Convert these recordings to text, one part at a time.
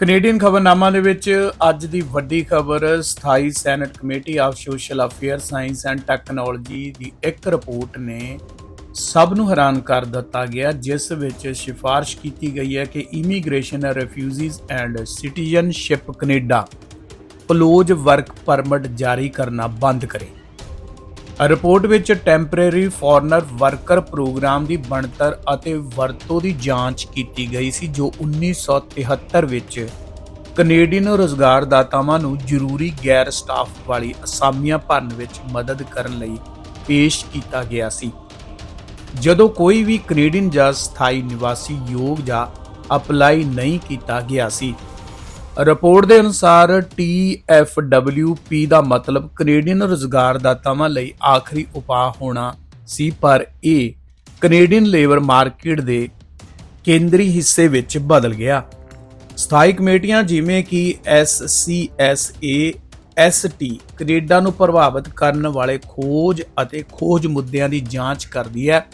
Canadian ਖਬਰਨਾਮਾ ਦੇ ਵਿੱਚ ਅੱਜ ਦੀ ਵੱਡੀ ਖਬਰ, ਸਥਾਈ senate committee of social affair science and technology ਦੀ ਇੱਕ ਰਿਪੋਰਟ ਨੇ ਸਭ ਨੂੰ ਹੈਰਾਨ ਕਰ ਦਿੱਤਾ ਗਿਆ, ਜਿਸ ਵਿੱਚ ਸਿਫਾਰਿਸ਼ ਕੀਤੀ ਗਈ ਹੈ ਕਿ immigration refugees and citizenship Canada close work permit ਜਾਰੀ ਕਰਨਾ ਬੰਦ ਕਰੇ। ਰਿਪੋਰਟ ਵਿੱਚ ਟੈਂਪਰੇਰੀ ਫੋਰਨਰ ਵਰਕਰ ਪ੍ਰੋਗਰਾਮ ਦੀ ਬਣਤਰ ਅਤੇ ਵਰਤੋਂ ਦੀ ਜਾਂਚ ਕੀਤੀ ਗਈ ਸੀ, ਜੋ 1973 ਵਿੱਚ ਕੈਨੇਡੀਅਨ ਰੋਜ਼ਗਾਰਦਾਤਾਵਾਂ ਨੂੰ ਜ਼ਰੂਰੀ ਗੈਰ ਸਟਾਫ ਵਾਲੀ ਅਸਾਮੀਆਂ ਭਰਨ ਵਿੱਚ ਮਦਦ ਕਰਨ ਲਈ ਪੇਸ਼ ਕੀਤਾ ਗਿਆ ਸੀ। ਜਦੋਂ ਕੋਈ ਵੀ ਕੈਨੇਡੀਅਨ ਜਾਂ ਸਥਾਈ ਨਿਵਾਸੀ ਯੋਗ ਜਾਂ ਅਪਲਾਈ ਨਹੀਂ ਕੀਤਾ ਗਿਆ ਸੀ ਰਿਪੋਰਟ ਦੇ ਅਨੁਸਾਰ TFWP ਦਾ ਮਤਲਬ ਕੈਨੇਡੀਅਨ ਰੁਜ਼ਗਾਰਦਾਤਾਵਾਂ ਲਈ ਆਖਰੀ ਉਪਾਅ ਹੋਣਾ ਸੀ, ਪਰ ਇਹ ਕੈਨੇਡੀਅਨ ਲੇਬਰ ਮਾਰਕੀਟ ਦੇ ਕੇਂਦਰੀ ਹਿੱਸੇ ਵਿੱਚ ਬਦਲ ਗਿਆ। ਸਥਾਈ ਕਮੇਟੀਆਂ ਜਿਵੇਂ ਕਿ SCSA ST ਕੈਨੇਡਾ ਨੂੰ ਪ੍ਰਭਾਵਿਤ ਕਰਨ ਵਾਲੇ ਖੋਜ ਅਤੇ ਖੋਜ ਮੁੱਦਿਆਂ ਦੀ ਜਾਂਚ ਕਰਦੀ ਹੈ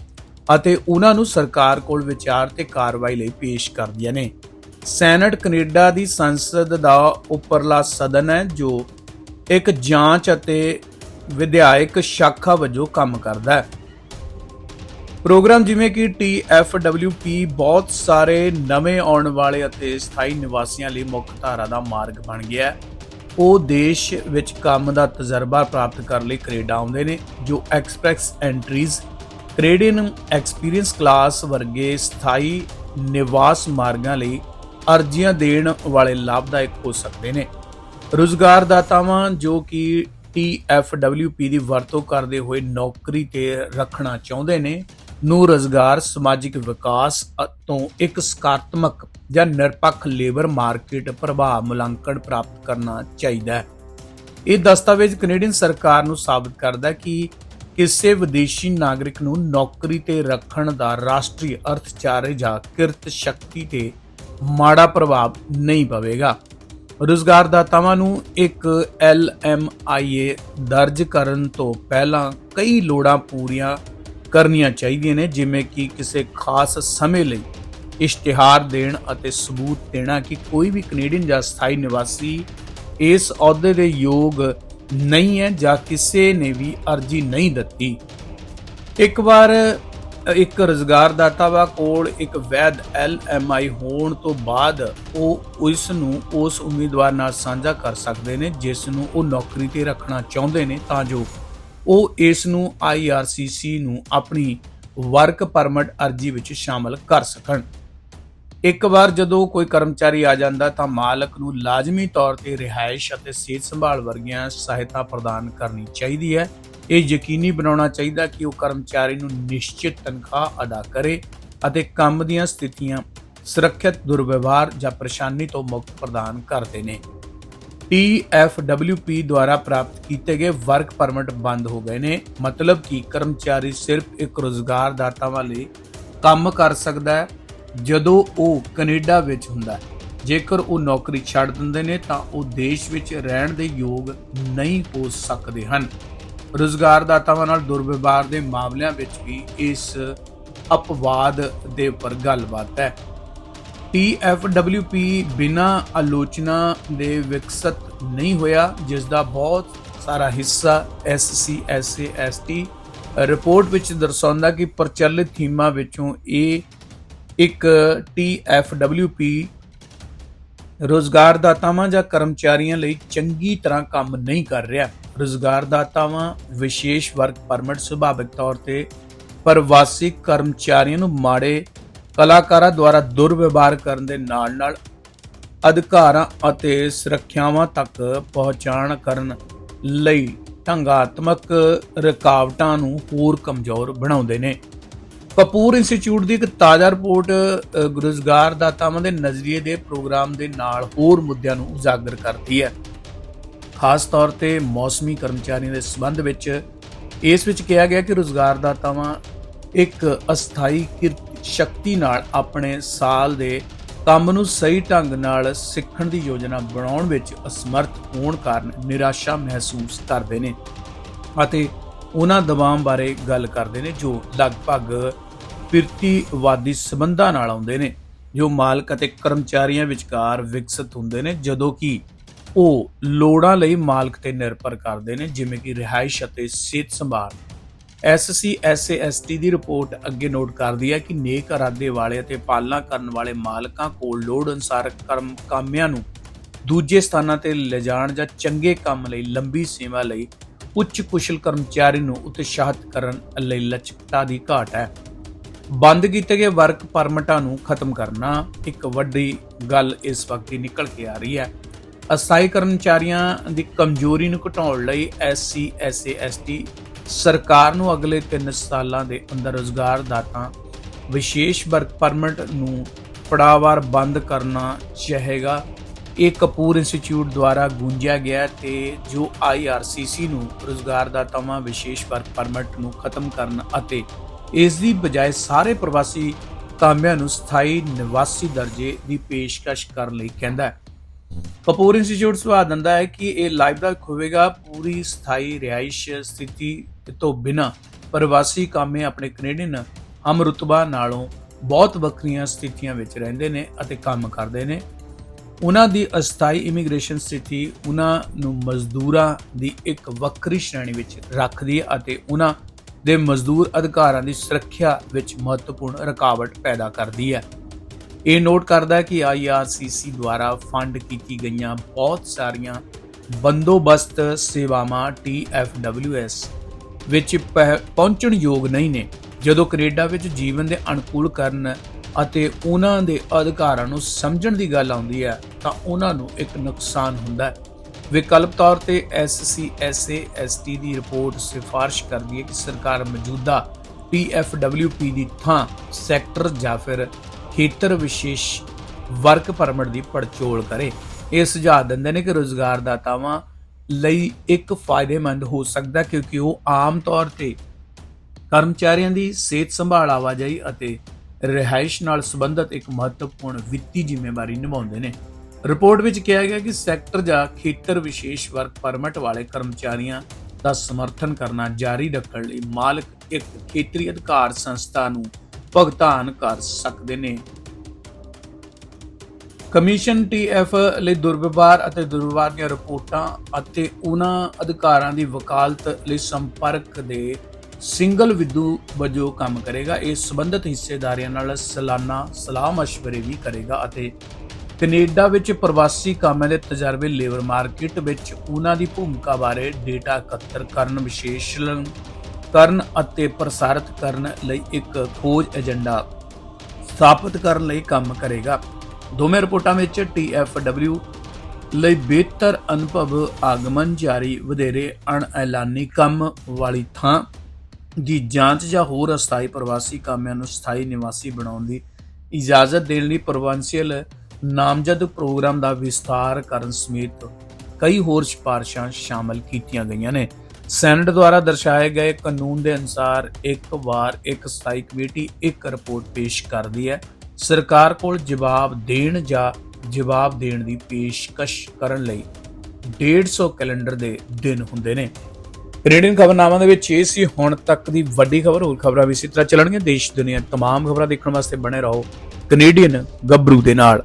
ਅਤੇ ਉਹਨਾਂ ਨੂੰ ਸਰਕਾਰ ਕੋਲ ਵਿਚਾਰ ਤੇ ਕਾਰਵਾਈ ਲਈ ਪੇਸ਼ ਕਰਦੀਆਂ ਨੇ। ਸੈਨੇਟ ਕੈਨੇਡਾ ਦੀ ਸੰਸਦ ਦਾ ਉੱਪਰਲਾ ਸਦਨ ਹੈ, ਜੋ ਇੱਕ ਜਾਂਚ ਅਤੇ ਵਿਧਾਇਕ ਸ਼ਾਖਾ ਵਜੋਂ ਕੰਮ ਕਰਦਾ ਹੈ। ਪ੍ਰੋਗਰਾਮ ਜਿਵੇਂ ਕਿ TFWP ਬਹੁਤ ਸਾਰੇ ਨਵੇਂ ਆਉਣ ਵਾਲੇ ਅਤੇ ਸਥਾਈ ਨਿਵਾਸੀਆਂ ਲਈ ਮੁੱਖ ਧਾਰਾ ਦਾ ਮਾਰਗ ਬਣ ਗਿਆ ਹੈ। ਉਹ ਦੇਸ਼ ਵਿੱਚ ਕੰਮ ਦਾ ਤਜਰਬਾ ਪ੍ਰਾਪਤ ਕਰਨ ਲਈ ਕੈਨੇਡਾ ਆਉਂਦੇ ਨੇ, ਜੋ express entries, Canadian experience class ਵਰਗੇ ਸਥਾਈ ਨਿਵਾਸ ਮਾਰਗਾਂ ਲਈ ਅਰਜ਼ੀਆਂ ਦੇਣ ਵਾਲੇ ਲਾਭਦਾਇਕ ਹੋ ਸਕਦੇ ਨੇ। ਰੁਜ਼ਗਾਰਦਾਤਾਵਾਂ ਜੋ ਕਿ TFWP ਦੀ ਵਰਤੋਂ ਕਰਦੇ ਹੋਏ ਨੌਕਰੀ ਤੇ ਰੱਖਣਾ ਚਾਹੁੰਦੇ ਨੇ, ਨੂੰ ਰੁਜ਼ਗਾਰ, ਸਮਾਜਿਕ ਵਿਕਾਸ ਤੋਂ ਇੱਕ ਸਕਾਰਾਤਮਕ ਜਾਂ ਨਿਰਪੱਖ ਲੇਬਰ ਮਾਰਕੀਟ ਪ੍ਰਭਾਵ ਮੁਲਾਂਕਣ ਪ੍ਰਾਪਤ ਕਰਨਾ ਚਾਹੀਦਾ ਹੈ। ਇਹ ਦਸਤਾਵੇਜ਼ ਕੈਨੇਡੀਅਨ ਸਰਕਾਰ ਨੂੰ ਸਾਬਤ ਕਰਦਾ ਹੈ ਕਿ ਕਿਸੇ ਵਿਦੇਸ਼ੀ ਨਾਗਰਿਕ ਨੂੰ ਨੌਕਰੀ ਤੇ ਰੱਖਣ ਦਾ ਰਾਸ਼ਟਰੀ ਅਰਥਚਾਰੇ ਜਾਂ ਕਿਰਤ ਸ਼ਕਤੀ ਤੇ ਮਾੜਾ ਪ੍ਰਭਾਵ ਨਹੀਂ ਪਵੇਗਾ। ਰੁਜ਼ਗਾਰਦਾਤਾਵਾਂ ਨੂੰ ਇੱਕ LMIA ਦਰਜ ਕਰਨ ਤੋਂ ਪਹਿਲਾਂ ਕਈ ਲੋੜਾਂ ਪੂਰੀਆਂ ਕਰਨੀਆਂ ਚਾਹੀਦੀਆਂ ਨੇ, ਜਿਵੇਂ ਕਿ ਕਿਸੇ ਖਾਸ ਸਮੇਂ ਲਈ ਇਸ਼ਤਿਹਾਰ ਦੇਣ ਅਤੇ ਸਬੂਤ ਦੇਣਾ ਕਿ ਕੋਈ ਵੀ ਕੈਨੇਡੀਅਨ ਜਾਂ ਸਥਾਈ ਨਿਵਾਸੀ ਇਸ ਅਹੁਦੇ ਦੇ ਯੋਗ ਨਹੀਂ ਹੈ ਜਾਂ ਕਿਸੇ ਨੇ ਵੀ ਅਰਜ਼ੀ ਨਹੀਂ ਦਿੱਤੀ। ਇੱਕ ਵਾਰ ਇੱਕ ਰੁਜ਼ਗਾਰਦਾਤਾ ਵਾ ਕੋਲ ਇੱਕ ਵੈਧ LMI ਹੋਣ ਤੋਂ ਬਾਅਦ ਉਹ ਉਸ ਨੂੰ ਉਸ ਉਮੀਦਵਾਰ ਨਾਲ ਸਾਂਝਾ ਕਰ ਸਕਦੇ ਨੇ, ਜਿਸ ਨੂੰ ਉਹ ਨੌਕਰੀ ਤੇ ਰੱਖਣਾ ਚਾਹੁੰਦੇ ਨੇ, ਤਾਂ ਜੋ ਉਹ ਇਸ ਨੂੰ IRCC ਨੂੰ ਆਪਣੀ ਵਰਕ ਪਰਮਿਟ ਅਰਜ਼ੀ ਵਿੱਚ ਸ਼ਾਮਲ ਕਰ ਸਕਣ। ਇੱਕ ਵਾਰ ਜਦੋਂ ਕੋਈ ਕਰਮਚਾਰੀ ਆ ਜਾਂਦਾ, ਤਾਂ ਮਾਲਕ ਨੂੰ ਲਾਜ਼ਮੀ ਤੌਰ ਤੇ ਰਿਹਾਇਸ਼ ਅਤੇ ਸਿਹਤ ਸੰਭਾਲ ਵਰਗੀਆਂ ਸਹਾਇਤਾ ਪ੍ਰਦਾਨ ਕਰਨੀ ਚਾਹੀਦੀ ਹੈ। ਇਹ ਯਕੀਨੀ ਬਣਾਉਣਾ ਚਾਹੀਦਾ ਕਿ ਉਹ ਕਰਮਚਾਰੀ ਨੂੰ ਨਿਸ਼ਚਿਤ ਤਨਖਾਹ ਅਦਾ ਕਰੇ ਅਤੇ ਕੰਮ ਦੀਆਂ ਸਥਿਤੀਆਂ ਸੁਰੱਖਿਅਤ, ਦੁਰਵਿਵਹਾਰ ਜਾਂ ਪਰੇਸ਼ਾਨੀ ਤੋਂ ਮੁਕਤ ਪ੍ਰਦਾਨ ਕਰਦੇ ਨੇ। TFWP ਦੁਆਰਾ ਪ੍ਰਾਪਤ ਕੀਤੇ ਗਏ ਵਰਕ ਪਰਮਿਟ ਬੰਦ ਹੋ ਗਏ ਨੇ। ਮਤਲਬ ਕਿ ਕਰਮਚਾਰੀ ਸਿਰਫ ਇੱਕ ਰੋਜ਼ਗਾਰਦਾਤਾ ਲਈ ਕੰਮ ਕਰ ਸਕਦਾ ਹੈ, ਜਦੋਂ ਉਹ ਕੈਨੇਡਾ ਵਿੱਚ ਹੁੰਦਾ ਹੈ। ਜੇਕਰ ਉਹ ਨੌਕਰੀ ਛੱਡ ਦਿੰਦੇ ਨੇ, ਤਾਂ ਉਹ ਦੇਸ਼ ਵਿੱਚ ਰਹਿਣ ਦੇ ਯੋਗ ਨਹੀਂ ਹੋ ਸਕਦੇ ਹਨ। ਰੁਜ਼ਗਾਰਦਾਤਾਵਾਂ ਨਾਲ ਦੁਰਵਿਵਹਾਰ ਦੇ ਮਾਮਲਿਆਂ ਵਿੱਚ ਵੀ ਇਸ ਅਪਵਾਦ ਦੇ ਉੱਪਰ ਗੱਲਬਾਤ ਹੈ। TFWP ਬਿਨਾ ਆਲੋਚਨਾ ਦੇ ਵਿਕਸਿਤ ਨਹੀਂ ਹੋਇਆ, ਜਿਸ ਦਾ ਬਹੁਤ ਸਾਰਾ ਹਿੱਸਾ SCSAST ਰਿਪੋਰਟ ਵਿੱਚ ਦਰਸਾਉਂਦਾ ਕਿ ਪ੍ਰਚਲਿਤ ਥੀਮਾਂ ਵਿੱਚੋਂ ਇਹ ਇੱਕ TFWP ਰੋਜ਼ਗਾਰਦਾਤਾਵਾਂ ਜਾਂ ਕਰਮਚਾਰੀਆਂ ਲਈ ਚੰਗੀ ਤਰ੍ਹਾਂ ਕੰਮ ਨਹੀਂ ਕਰ ਰਿਹਾ। ਰੋਜ਼ਗਾਰਦਾਤਾਵਾਂ ਵਿਸ਼ੇਸ਼ ਵਰਕ ਪਰਮਿਟ ਸੁਭਾਵਿਕ ਤੌਰ ਤੇ ਪ੍ਰਵਾਸੀ ਕਰਮਚਾਰੀਆਂ ਨੂੰ ਮਾੜੇ ਕਲਾਕਾਰਾਂ ਦੁਆਰਾ ਦੁਰਵਿਵਹਾਰ ਕਰਨ ਦੇ ਨਾਲ-ਨਾਲ ਅਧਿਕਾਰਾਂ ਅਤੇ ਸੁਰੱਖਿਆਵਾਂ ਤੱਕ ਪਹੁੰਚਾਣ ਕਰਨ ਲਈ ਢੰਗਾਤਮਕ ਰੁਕਾਵਟਾਂ ਨੂੰ ਹੋਰ ਕਮਜ਼ੋਰ ਬਣਾਉਂਦੇ ਨੇ। ਕਪੂਰ ਇੰਸਟੀਚਿਊਟ ਦੀ ਇੱਕ ਤਾਜ਼ਾ ਰਿਪੋਰਟ ਰੁਜ਼ਗਾਰਦਾਤਾਵਾਂ ਦੇ ਨਜ਼ਰੀਏ ਦੇ ਪ੍ਰੋਗਰਾਮ ਦੇ ਨਾਲ ਹੋਰ ਮੁੱਦਿਆਂ ਨੂੰ ਉਜਾਗਰ ਕਰਦੀ ਹੈ। ਖਾਸ ਤੌਰ ਤੇ ਮੌਸਮੀ ਕਰਮਚਾਰੀਆਂ ਦੇ ਸੰਬੰਧ ਵਿੱਚ ਇਸ ਵਿੱਚ ਕਿਹਾ ਗਿਆ ਕਿ ਰੁਜ਼ਗਾਰਦਾਤਾਵਾਂ ਇੱਕ ਅਸਥਾਈ ਕਿਰਤ ਸ਼ਕਤੀ ਨਾਲ ਆਪਣੇ ਸਾਲ ਦੇ ਕੰਮ ਨੂੰ ਸਹੀ ਢੰਗ ਨਾਲ ਸਿੱਖਣ ਦੀ ਯੋਜਨਾ ਬਣਾਉਣ ਵਿੱਚ ਅਸਮਰਥ ਹੋਣ ਕਾਰਨ ਨਿਰਾਸ਼ਾ ਮਹਿਸੂਸ ਕਰਦੇ ਨੇ ਅਤੇ ਉਹਨਾਂ ਦਬਾਅ ਬਾਰੇ ਗੱਲ ਕਰਦੇ ਨੇ ਜੋ ਲਗਭਗ ਪਿਰਤੀਵਾਦੀ ਸਬੰਧਾਂ ਨਾਲ ਆਉਂਦੇ ਨੇ, ਜੋ ਮਾਲਕ ਅਤੇ ਕਰਮਚਾਰੀਆਂ ਵਿਚਕਾਰ ਵਿਕਸਿਤ ਹੁੰਦੇ ਨੇ, ਜਦੋਂ ਕਿ ਉਹ ਲੋੜਾਂ ਲਈ ਮਾਲਕ ਤੇ ਨਿਰਭਰ ਕਰਦੇ ਨੇ, ਜਿਵੇਂ ਕਿ ਰਿਹਾਇਸ਼ ਅਤੇ ਸਿਹਤ ਸੰਭਾਲ। ਐਸਸੀ ਐਸਏਐਸਟੀ ਦੀ ਰਿਪੋਰਟ ਅੱਗੇ ਨੋਟ ਕਰਦੀ ਹੈ ਕਿ ਨੇਕ ਇਰਾਦੇ ਵਾਲੇ ਅਤੇ ਪਾਲਣਾ ਕਰਨ ਵਾਲੇ ਮਾਲਕਾਂ ਕੋਲ ਲੋੜ ਅਨੁਸਾਰ ਕਰਮ ਕਾਮਿਆਂ ਨੂੰ ਦੂਜੇ ਸਥਾਨਾਂ ਤੇ ਲਿਜਾਣ ਜਾਂ ਚੰਗੇ ਕੰਮ ਲਈ ਲੰਬੀ ਸੇਵਾ ਲਈ ਉੱਚ ਕੁਸ਼ਲ ਕਰਮਚਾਰੀ ਨੂੰ ਉਤਸ਼ਾਹਿਤ ਕਰਨ ਲਈ ਲਚਕਤਾ ਦੀ ਘਾਟ ਹੈ। ਬੰਦ ਕੀਤੇ ਗਏ ਵਰਕ ਪਰਮਿਟਾਂ ਨੂੰ ਖਤਮ ਕਰਨਾ ਇੱਕ ਵੱਡੀ ਗੱਲ ਇਸ ਵਕਤ ਨਿਕਲ ਕੇ ਆ ਰਹੀ ਹੈ। ਅਸਥਾਈ ਕਰਮਚਾਰੀਆਂ ਦੀ ਕਮਜ਼ੋਰੀ ਨੂੰ ਘਟਾਉਣ ਲਈ ਐਸਸੀ ਐਸਏਐਸਟੀ ਸਰਕਾਰ ਨੂੰ ਅਗਲੇ 3 ਸਾਲਾਂ ਦੇ ਅੰਦਰ ਰੋਜ਼ਗਾਰ ਦਾਤਾ ਵਿਸ਼ੇਸ਼ ਵਰਕ ਪਰਮਿਟ ਨੂੰ ਪੜਾਵਾਰ ਬੰਦ ਕਰਨਾ ਚਾਹੇਗਾ। ਇਹ ਕਪੂਰ ਇੰਸਟੀਚਿਊਟ ਦੁਆਰਾ ਗੂੰਜਿਆ ਗਿਆ ਤੇ ਜੋ ਆਈਆਰਸੀਸੀ ਨੂੰ ਰੋਜ਼ਗਾਰਦਾਤਾਵਾਂ ਵਿਸ਼ੇਸ਼ ਵਰਕ ਪਰਮਿਟ ਨੂੰ ਖਤਮ ਕਰਨ ਅਤੇ ਇਸ ਦੀ ਬਜਾਏ ਸਾਰੇ ਪ੍ਰਵਾਸੀ ਕਾਮਿਆਂ ਨੂੰ ਸਥਾਈ ਨਿਵਾਸੀ ਦਰਜੇ ਦੀ ਪੇਸ਼ਕਸ਼ ਕਰਨ ਲਈ ਕਹਿੰਦਾ ਹੈ। ਕਪੂਰ ਇੰਸਟੀਚਿਊਟ ਸੁਝਾਅ ਦਿੰਦਾ ਹੈ ਕਿ ਇਹ ਲਾਇਬ੍ਰੇਰੀ ਹੋਵੇਗਾ ਪੂਰੀ ਸਥਾਈ ਰਿਹਾਇਸ਼ ਸਥਿਤੀ ਤੋਂ ਬਿਨਾ। ਪ੍ਰਵਾਸੀ ਕਾਮੇ ਆਪਣੇ ਕੈਨੇਡੀਅਨ ਹਮ ਰੁਤਬਾ ਨਾਲੋਂ ਬਹੁਤ ਵੱਖਰੀਆਂ ਸਥਿਤੀਆਂ ਵਿੱਚ ਰਹਿੰਦੇ ਨੇ ਅਤੇ ਕੰਮ ਕਰਦੇ ਨੇ। ਉਹਨਾਂ ਦੀ ਅਸਥਾਈ ਇਮੀਗ੍ਰੇਸ਼ਨ ਸਥਿਤੀ ਉਹਨਾਂ ਨੂੰ ਮਜ਼ਦੂਰਾਂ ਦੀ ਇੱਕ ਵੱਖਰੀ ਸ਼੍ਰੇਣੀ ਵਿੱਚ ਰੱਖਦੀ ਹੈ ਅਤੇ ਉਹਨਾਂ ਦੇ ਮਜ਼ਦੂਰ ਅਧਿਕਾਰਾਂ ਦੀ ਸੁਰੱਖਿਆ ਵਿੱਚ ਮਹੱਤਵਪੂਰਨ ਰੁਕਾਵਟ ਪੈਦਾ ਕਰਦੀ ਹੈ। ਇਹ ਨੋਟ ਕਰਦਾ ਹੈ ਕਿ ਆਈਆਰਸੀਸੀ ਦੁਆਰਾ ਫੰਡ ਕੀਤੀ ਗਈਆਂ ਬਹੁਤ ਸਾਰੀਆਂ ਬੰਦੋਬਸਤ ਸੇਵਾਵਾਂ TFWS ਵਿੱਚ ਪਹਿ- ਪਹੁੰਚਣ ਯੋਗ ਨਹੀਂ ਨੇ। ਜਦੋਂ ਕੈਨੇਡਾ ਵਿੱਚ ਜੀਵਨ ਦੇ ਅਨੁਕੂਲ ਕਰਨ ਅਤੇ ਉਹਨਾਂ ਦੇ ਅਧਿਕਾਰਾਂ ਨੂੰ ਸਮਝਣ ਦੀ ਗੱਲ ਆਉਂਦੀ ਹੈ, ਤਾਂ ਉਹਨਾਂ ਨੂੰ ਇੱਕ ਨੁਕਸਾਨ ਹੁੰਦਾ ਹੈ। ਵਿਕਲਪ ਤੌਰ ਤੇ SCSAST ਦੀ ਰਿਪੋਰਟ ਸਿਫਾਰਿਸ਼ ਕਰਦੀ ਹੈ ਕਿ ਸਰਕਾਰ ਮੌਜੂਦਾ PFWP ਦੀ ਥਾਂ ਸੈਕਟਰ ਜਾਂ ਫਿਰ ਖੇਤਰ ਵਿਸ਼ੇਸ਼ ਵਰਕ ਪਰਮਿਟ ਦੀ ਪੜਚੋਲ ਕਰੇ। ਇਹ ਸੁਝਾਅ ਦਿੰਦੇ ਨੇ ਕਿ ਰੋਜ਼ਗਾਰਦਾਤਾਵਾਂ ਲਈ ਇੱਕ ਫਾਇਦੇਮੰਦ ਹੋ ਸਕਦਾ ਕਿਉਂਕਿ ਉਹ ਆਮ ਤੌਰ ਤੇ ਕਰਮਚਾਰੀਆਂ ਦੀ ਸਿਹਤ ਸੰਭਾਲ ਆਵਾਜਾਈ ਅਤੇ ਰਿਹਾਇਸ਼ ਨਾਲ ਸੰਬੰਧਿਤ ਇੱਕ ਮਹੱਤਵਪੂਰਨ ਵਿੱਤੀ ਜ਼ਿੰਮੇਵਾਰੀ ਨਿਭਾਉਂਦੇ ਨੇ। ਰਿਪੋਰਟ ਵਿੱਚ ਕਿਹਾ ਗਿਆ ਕਿ ਸੈਕਟਰ ਜਾਂ ਖੇਤਰ ਵਿਸ਼ੇਸ਼ ਵਰਕ ਪਰਮਿਟ ਵਾਲੇ ਕਰਮਚਾਰੀਆਂ ਦਾ ਸਮਰਥਨ ਕਰਨਾ ਜਾਰੀ ਰੱਖਣ ਲਈ ਮਾਲਕ ਇੱਕ ਖੇਤਰੀ ਅਧਿਕਾਰ ਸੰਸਥਾ ਨੂੰ ਭੁਗਤਾਨ ਕਰ ਸਕਦੇ ਨੇ। ਕਮਿਸ਼ਨ ਟੀਐਫ ਲਈ ਦੁਰਵਿਵਹਾਰ ਅਤੇ ਦੁਰਵਿਵਹਾਰ ਦੀਆਂ ਰਿਪੋਰਟਾਂ ਅਤੇ ਉਹਨਾਂ ਅਧਿਕਾਰਾਂ ਦੀ ਵਕਾਲਤ ਲਈ ਸੰਪਰਕ ਦੇ ਸਿੰਗਲ ਵਿਦੂ ਵਜੋਂ ਕੰਮ ਕਰੇਗਾ। ਇਹ ਸੰਬੰਧਿਤ ਹਿੱਸੇਦਾਰੀਆਂ ਨਾਲ ਸਾਲਾਨਾ ਸਲਾਹ مشਵਰੇ ਵੀ ਕਰੇਗਾ ਅਤੇ ਕੈਨੇਡਾ ਵਿੱਚ ਪ੍ਰਵਾਸੀ ਕਾਮਿਆਂ ਦੇ ਤਜਰਬੇ ਲੇਬਰ ਮਾਰਕੀਟ ਵਿੱਚ ਉਹਨਾਂ ਦੀ ਭੂਮਿਕਾ ਬਾਰੇ ਡੇਟਾ ਇਕੱਤਰ ਕਰਨ, ਵਿਸ਼ੇਸ਼ਣ ਕਰਨ ਅਤੇ ਪ੍ਰਸਾਰਿਤ ਕਰਨ ਲਈ ਇੱਕ ਖੋਜ ਏਜੰਡਾ ਸਥਾਪਿਤ ਕਰਨ ਲਈ ਕੰਮ ਕਰੇਗਾ। ਦੋਵੇਂ ਰਿਪੋਰਟਾਂ ਵਿੱਚ TFW ਲਈ ਬਿਹਤਰ ਅਨੁਭਵ ਆਗਮਨ ਜਾਰੀ, ਵਧੇਰੇ ਅਣਐਲਾਨੀ ਕੰਮ ਵਾਲੀ ਥਾਂ ਦੀ ਜਾਂਚ ਜਾਂ ਹੋਰ ਅਸਥਾਈ ਪ੍ਰਵਾਸੀ ਕਾਮਿਆਂ ਨੂੰ ਸਥਾਈ ਨਿਵਾਸੀ ਬਣਾਉਣ ਦੀ ਇਜਾਜ਼ਤ ਦੇਣ ਲਈ ਪ੍ਰੋਵਿੰਸ਼ੀਅਲ ਨਾਮਜ਼ਦ ਪ੍ਰੋਗਰਾਮ ਦਾ ਵਿਸਥਾਰ ਕਰਨ ਸਮੇਤ ਕਈ ਹੋਰ ਸਿਫਾਰਸ਼ਾਂ ਸ਼ਾਮਲ ਕੀਤੀਆਂ ਗਈਆਂ ਨੇ। ਸੈਨੇਟ ਦੁਆਰਾ ਦਰਸਾਏ ਗਏ ਕਾਨੂੰਨ ਦੇ ਅਨੁਸਾਰ ਇੱਕ ਵਾਰ ਇੱਕ ਸਥਾਈ ਕਮੇਟੀ ਇੱਕ ਰਿਪੋਰਟ ਪੇਸ਼ ਕਰਦੀ ਹੈ। ਸਰਕਾਰ ਕੋਲ ਜਵਾਬ ਦੇਣ ਜਾਂ ਜਵਾਬ ਦੇਣ ਦੀ ਪੇਸ਼ਕਸ਼ ਕਰਨ ਲਈ 150 ਕੈਲੰਡਰ ਦੇ ਦਿਨ ਹੁੰਦੇ ਨੇ। ਕੈਨੇਡੀਅਨ ਖਬਰਨਾਮਾ ਦੇ ਵਿੱਚ ਇਹ ਸੀ, ਹੁਣ ਤੱਕ ਦੀ ਵੱਡੀ ਖਬਰ, ਹੋਰ ਖਬਰਾਂ ਵੀ ਇਸੇ ਤਰ੍ਹਾਂ ਚੱਲਣਗੀਆਂ। ਦੇਸ਼ ਦੁਨੀਆ ਤਮਾਮ ਖਬਰਾਂ ਦੇਖਣ ਵਾਸਤੇ ਬਣੇ ਰਹੋ। ਕੈਨੇਡੀਅਨ ਗੱਭਰੂ ਦੇ ਨਾਲ।